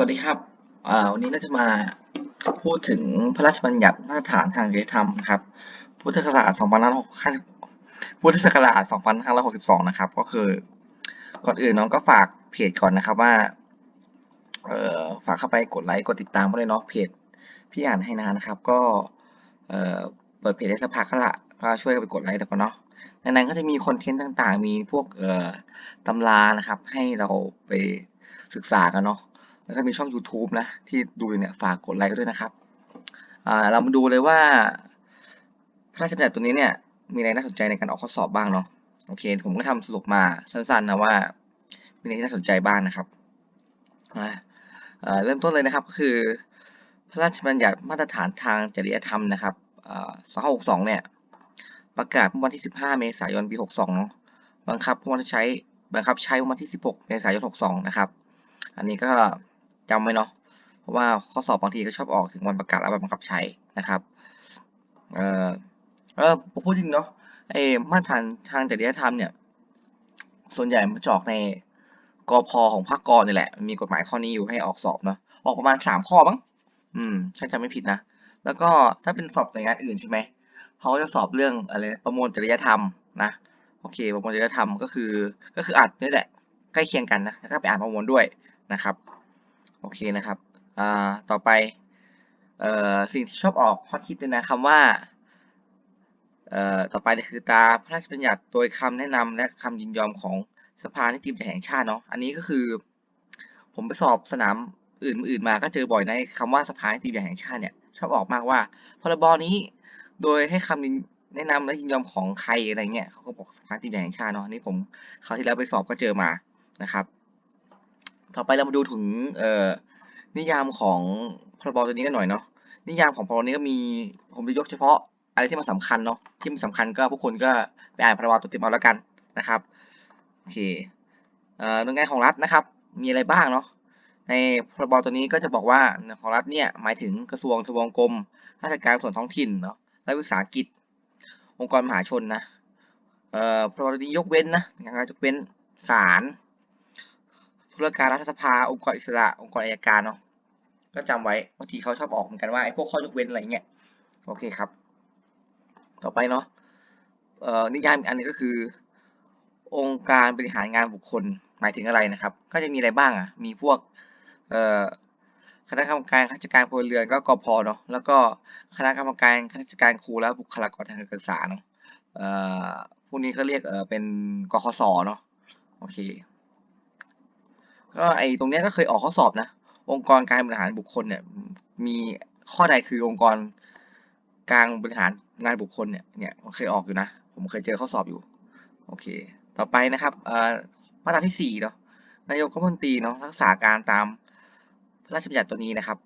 วัสดีครับวันนี้เราจะมาพูดถึงพระราชบัญญัติมาตรฐานทางจริยธรรมครับพุทธศักราช2560พุทธศักราช2562 นะครับ ก็คือ ก่อนอื่นน้องก็ฝากเพจก่อนนะครับว่าเอ่อฝากเข้าไปกดไลค์กดติดตามไว้เลยเนาะเพจพี่อ่านให้นานนะครับ ก็เอ่อเปิดเพจได้สักพักแล้วละก็ช่วยไปกดไลค์แต่ก่อนเนาะในนั้นก็จะมีคอนเทนต์ต่างๆ มีพวกเอ่อตำรานะครับ ให้เราไปศึกษากันเนาะ แล้วก็มีช่อง YouTube นะ ที่ดูอยู่เนี่ยฝากกดไลค์กันด้วยนะครับเรามาดูเลยว่าพระราชบัญญัติตัวนี้เนี่ยมีอะไรน่าสนใจในการออกข้อสอบบ้างเนาะโอเค ผมก็ทำสรุปมาสั้นๆนะว่า มีอะไรที่น่าสนใจบ้างนะครับเริ่มต้นเลยนะครับก็คือ พระราชบัญญัติมาตรฐานทางจริยธรรมนะครับอ่า2562 เนี่ย ประกาศเมื่อวันที่ 15 เมษายน ปี 62 เนาะบังคับเมื่อวันใช้บังคับใช้เมื่อวันที่ 16 เมษายน 62 นะครับ อันนี้ก็ จำไว้เนาะเพราะว่าข้อสอบบางทีก็ชอบออกถึงวันประกาศแล้วบังคับใช้นะครับเออเออพูดจริงเนาะไอ้มาตรฐานทางจริยธรรมเนี่ย ส่วนใหญ่มันจอกในกพของภาคกรนี่แหละ มีกฎหมายข้อนี้อยู่ให้ออกสอบเนาะออกประมาณ3ข้อมั้งอืมถ้าจำไม่ผิดนะ แล้วก็ถ้าเป็นสอบหน่วยงานอื่นใช่ไหมเขาจะสอบเรื่องอะไรประมวลจริยธรรมนะโอเค ประมวลจริยธรรมก็คือก็คืออ่านนี่แหละใกล้เคียงกันนะแล้วก็ไปอ่านประมวลด้วยนะครับ โอเคนะครับอ่าต่อไปเอ่อสิ่งที่ชอบออกฮอตฮิตเลยนะคำว่าเอ่อต่อไปนี่คือตาพระราชบัญญัติโดยคำแนะนำและคำยินยอมของสภานิติบัญญัติแห่งชาติเนาะอันนี้ก็คือ ผมไปสอบสนามอื่นอื่นมาก็เจอบ่อยในคำว่าสภานิติบัญญัติแห่งชาติเนี่ยชอบออกมากว่าพรบนี้โดยให้คำแนะนำและยินยอมของใครอะไรเงี้ยเขาก็บอกสภานิติบัญญัติแห่งชาติเนาะนนี้ผมคราวที่แล้วไปสอบก็เจอมานะครับ ต่อไปเรามาดูถึงเอ่อนิยามของพรบตัวนี้กันหน่อยเนาะนิยามของพรบนี้ก็มีผมจะยกเฉพาะอะไรที่มันสำคัญเนาะที่มันสำคัญก็พวกคุณก็ไปอ่านพรบตัวเต็มเอาแล้วกันนะครับโอเคเอ่อหน่วยงานของรัฐนะครับ มีอะไรบ้างเนาะในพรบตัวนี้ก็จะบอกว่าของรัฐเนี่ยหมายถึงกระทรวงทบวงกรมราชการส่วนท้องถิ่นเนาะรัฐวิสาหกิจ องค์กรมหาชนนะเอ่อพรบตัวนี้ยกเว้นนะงานยกเว้นศาล ธุรการรัฐสภาองค์กรอิสระองค์กรอัยการเนาะก็จำไว้บางทีเขาชอบออกเหมือนกันว่าไอ้พวกข้อยกเว้นอะไรเงี้ยโอเคครับ ต่อไปเนาะอนิยามอีกอันนึงก็คือ องค์การบริหารงานบุคคลหมายถึงอะไรนะครับ ก็จะมีอะไรบ้างอะมีพวกคณะกรรมการข้าราชการพลเรือนก็กพเนาะแล้วก็คณะกรรมการข้าราชการครูและบุคลากรทางการศึกษาเนาะพวกนี้ก็เรียกเเป็นกคศเนาะโอเค ก็ไอ้ตรงเนี้ยก็เคยออกข้อสอบนะ องค์กรการบริหารบุคคลเนี่ย มีข้อใดคือองค์กรการบริหารงานบุคคลเนี่ย เนี่ยมันเคยออกอยู่นะ ผมเคยเจอข้อสอบอยู่ โอเค ต่อไปนะครับมาตราที่สี่เนาะ นายกรัฐมนตรีเนาะรักษาการตามพระราชบัญญัติตัวนี้นะครับ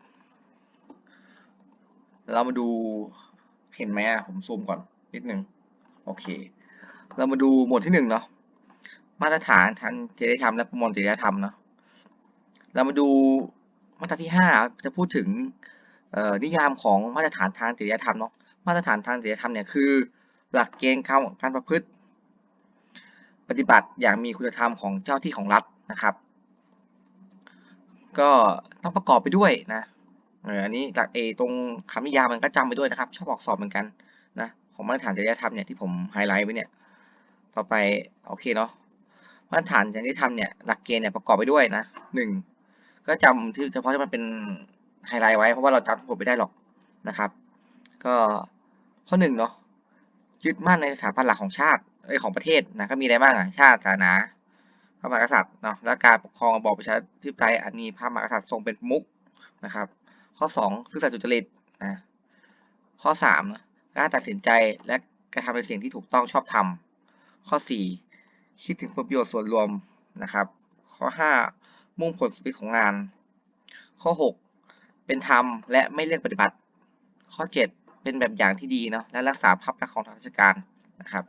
เรามาดูเห็นไหมอะผมซูมก่อนนิดนึง โอเค เรามาดูหมวดที่หนึ่งเนาะ มาตรฐานทางจริยธรรมและประมวลจริยธรรมเนาะ เรามาดูมาตราที่ห้าจะพูดถึงนิยามของมาตรฐานทางจริยธรรมเนาะมาตรฐานทางจริยธรรมเนี่ยคือ หลักเกณฑ์การประพฤติ ปฏิบัติอย่างมีคุณธรรมของเจ้าที่ของรัฐนะครับ ก็ต้องประกอบไปด้วยนะอันนี้หลักเอตรงคำนิยามมันก็จำไปด้วยนะครับ ชอบออกสอบเหมือนกันนะของมาตรฐานจริยธรรมเนี่ยที่ผมไฮไลท์ไว้เนี่ยต่อไปโอเคเนาะมาตรฐานจริยธรรมเนี่ยหลักเกณฑ์เนี่ยประกอบไปด้วยนะหนึ่ง ก็จำที่เฉพาะที่มันเป็นไฮไลท์ไว้เพราะว่าเราจำทั้งหมดไม่ได้หรอกนะครับ ก็ข้อหนึ่งเนาะยึดมั่นในสถาบันหลักของชาติเอ้ยของประเทศนะก็มีอะไรบ้างอะชาติศาสนาพระมหากษัตริย์เนาะและการปกครองระบอบประชาธิปไตยอันมีพระมหากษัตริย์ทรงเป็นมุขนะครับ ข้อสองซื่อสัตย์สุจริตนะข้อสามการตัดสินใจและกระทำในสิ่งที่ถูกต้องชอบธรรมข้อสี่คิดถึงผลประโยชน์ส่วนรวมนะครับ ข้อห้า มุ่งผลสุดของงาน ข้อหกเป็นธรรมและไม่เลือกปฏิบัติ ข้อเจ็ดเป็นแบบอย่างที่ดีเนาะและรักษาภาพลักษณ์ของทางราชการนะครับ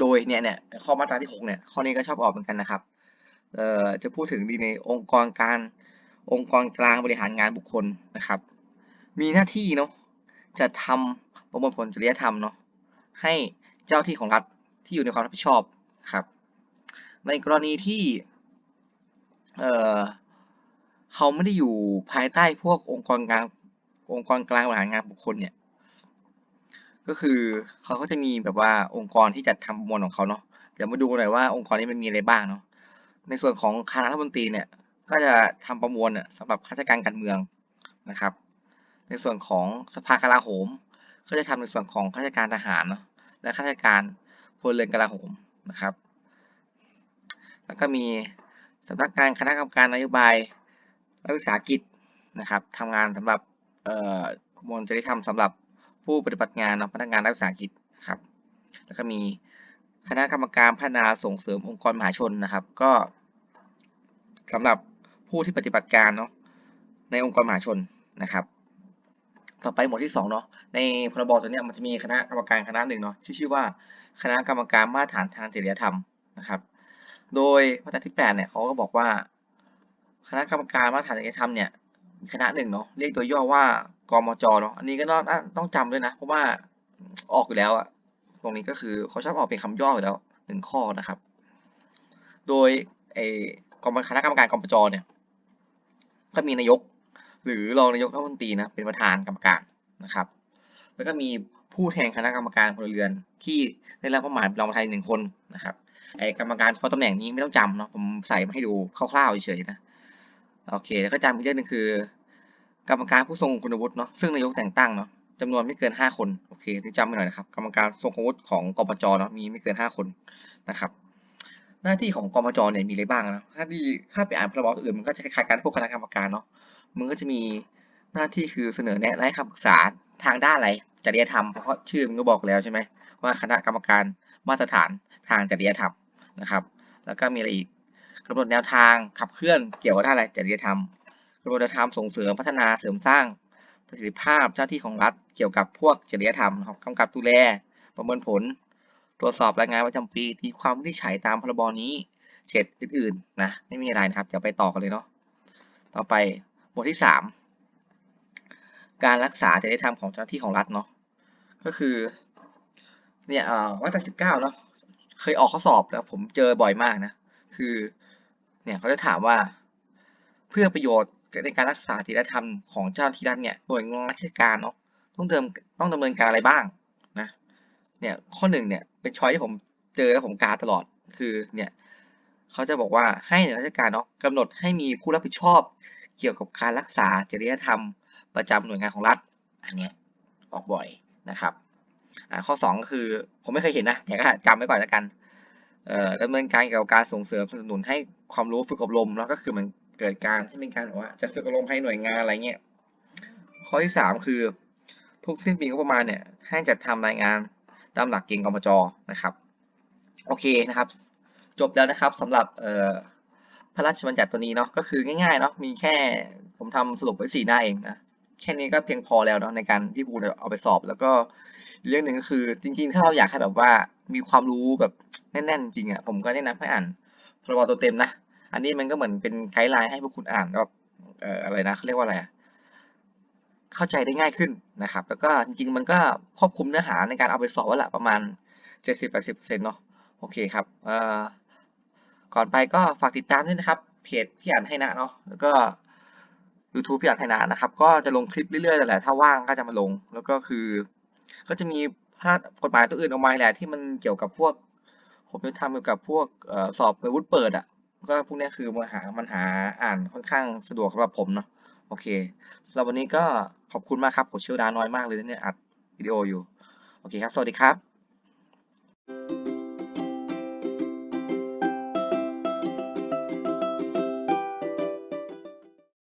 โดยเนี่ยเนี่ยข้อมาตราที่หกเนี่ยข้อนี้ก็ชอบออกเหมือนกันนะครับเอ่อจะพูดถึงดีในองค์กรการองค์กรกลางบริหารงานบุคคลนะครับ มีหน้าที่เนาะจะทำประมวลผลจริยธรรมเนาะให้เจ้าที่ของรัฐที่อยู่ในความรับผิดชอบครับ ในกรณีที่ เอ่อเขาไม่ได้อยู่ภายใต้พวกองค์กรกลางองค์กรกลางบริหารงานบุคคลเนี่ย ก็คือเขาก็จะมีแบบว่าองค์กรที่จัดทำประมวลของเขาเนาะเดี๋ยวมาดูหน่อยว่าองค์กรนี้มันมีอะไรบ้างเนาะในส่วนของคณะรัฐมนตรีเนี่ย ก็จะทำประมวลเนี่ยสำหรับข้าราชการการเมืองนะครับ ในส่วนของสภากลาโหม ก็จะทำในส่วนของข้าราชการทหารเนาะและข้าราชการพลเรือนกลาโหมนะครับ แล้วก็มี สำนักงานคณะกรรมการนโยบายรัฐวิสาหกิจนะครับทำงานสำหรับประมวลจริยธรรมสำหรับผู้ปฏิบัติงานเนาะพนักงานรัฐวิสาหกิจนะครับ แล้วก็มีคณะกรรมการพัฒนาส่งเสริมองค์กรมหาชนนะครับ ก็สำหรับผู้ที่ปฏิบัติการเนาะในองค์กรมหาชนนะครับ ต่อไปหมวดที่สองเนาะในพรบตัวเนี้ยมันจะมีคณะกรรมการคณะหนึ่งเนาะที่ชื่อว่าคณะกรรมการมาตรฐานทางจริยธรรมนะครับ โดยมาตราที่แปดเนี่ยเขาก็บอกว่า คณะกรรมการมาตรฐานจริยธรรมเนี่ยมีคณะหนึ่งเนาะเรียกโดยย่อว่ากมจเนาะอันนี้ก็ต้องต้องจำด้วยนะ เพราะว่าออกอยู่แล้วอะตรงนี้ก็คือเขาชอบออกเป็นคำย่ออยู่แล้วหนึ่งข้อนะครับ โดยไอ้กรรมคณะกรรมการกมจเนี่ย ก็มีนายก หรือรองนายกรัฐมนตรีนะเป็นประธานกรรมการนะครับ แล้วก็มีผู้แทนคณะกรรมการพลเรือนที่ได้รับมอบหมายเป็นรองประธานหนึ่งคนนะครับ ไอกรรมการเฉพาะตำแหน่งนี้ไม่ต้องจำเนาะผมใส่มาให้ดูคร่าวๆเฉยๆนะโอเค แล้วก็จำอีกเรื่องหนึงคือ กรรมการผู้ทรงคุณวุฒิเนาะซึ่งนายกแต่งตั้งเนาะจำนวนไม่เกินห้าคนโอเคนี่จำไว้หน่อยนะครับกรรมการทรงคุณวุฒิของกปจเนาะมีไม่เกินห้าคนนะครับหน้าที่ของกปจเนี่ยมีอะไรบ้างนะถ้าดีถ้าไปอ่านพรบอื่นมันก็จะคล้ายๆกันพวกคณะกรรมการเนาะมันก็จะมีหน้าที่คือเสนอแนะและให้คำปรึกษาทางด้านอะไรจริยธรรมเพราะชื่อมันก็บอกแล้วใช่ไหมว่าคณะกรรมการ มาตรฐานทางจริยธรรมนะครับ แล้วก็มีอะไรอีกกำหนดแนวทางขับเคลื่อนเกี่ยวกับด้านอะไรจริยธรรมกำหนดแนวทางส่งเสริมพัฒนาเสริมสร้างประสิทธิภาพเจ้าที่ของรัฐเกี่ยวกับพวกจริยธรรมนะครับกำกับดูแลประเมินผล ตรวจสอบรายงานประจำปีตีความวินิจฉัยตามพรบนี้เสร็จอื่นๆนะไม่มีอะไรนะครับเดี๋ยวไปต่อกันเลยเนาะต่อไปหมวดที่สามการรักษาจริยธรรมของเจ้าหน้าที่ของรัฐเนาะก็คือ เนี่ยเอ่อมาตราสิบเก้าเนาะเคยออกข้อสอบแล้วผมเจอบ่อยมากนะ คือ เนี่ยเขาจะถามว่า เพื่อประโยชน์ในการรักษาจริยธรรมของเจ้าหน้าที่รัฐเนี่ยหน่วยงานราชการเนาะต้องเดิมต้องดำเนินการอะไรบ้างนะ เนี่ยข้อหนึ่งเนี่ยเป็นช้อยที่ผมเจอแล้วผมกาตลอดคือเนี่ยเขาจะบอกว่าให้หน่วยราชการเนาะกำหนดให้มีผู้รับผิดชอบ เกี่ยวกับการรักษาจริยธรรม ประจำหน่วยงานของรัฐ อันเนี้ยออกบ่อยนะครับ ข้อสองก็คือผมไม่เคยเห็นนะแต่ก็จำไว้ก่อนแล้วกันเอ่อดำเนินการเกี่ยวกับการส่งเสริมสนับสนุนให้ความรู้ฝึกอบรมแล้วก็คือมันเกิดการให้เป็นการแบบว่าจะฝึกอบรมให้หน่วยงานอะไรเงี้ยข้อที่สามคือทุกสิ้นปีงบประมาณเนี่ยให้จัดทำรายงานตามหลักเกณฑ์กมจนะครับโอเคนะครับ จบแล้วนะครับสำหรับพระราชบัญญัติตัวนี้เนาะก็คือง่ายๆเนาะมีแค่ผมทำสรุปไว้สี่หน้าเองนะแค่นี้ก็เพียงพอแล้วเนาะในการที่ครูเอาไปสอบแล้วก็ เรื่องหนึ่งก็คือจริงๆ ถ้าเราอยากให้แบบว่ามีความรู้แบบแน่นๆจริงอะผมก็แนะนำให้อ่านพรบตัวเต็มนะ อันนี้มันก็เหมือนเป็นไกด์ไลน์ให้พวกคุณอ่านก็เอ่ออะไรนะเขาเรียกว่าอะไรอะเข้าใจได้ง่ายขึ้นนะครับ แล้วก็จริงๆ มันก็ควบคุมเนื้อหาในการเอาไปสอบว่าละประมาณ 70-80%เนาะโอเคครับเอ่อก่อนไปก็ฝากติดตามด้วยนะครับ เพจพี่อ่านให้นะเนาะแล้วก็ YouTube พี่อ่านให้นะนะครับ ก็จะลงคลิปเรื่อยๆแหละถ้าว่างก็จะมาลง แล้วก็คือ ก็จะมีพระกฎหมายตัวอื่นออกมาแหละที่มันเกี่ยวกับพวกผมจะทำเกี่ยวกับพวกเอ่อสอบอาวุฒิเปิดอะก็พวกนี้คือมันหามันหาอ่านค่อนข้างสะดวกสำหรับผมเนาะโอเคสำหรับวันนี้ก็ขอบคุณมากครับผมเชื่อดาน้อยมากเลยเนี่ยอัดวิดีโออยู่ โอเคครับ สวัสดีครับ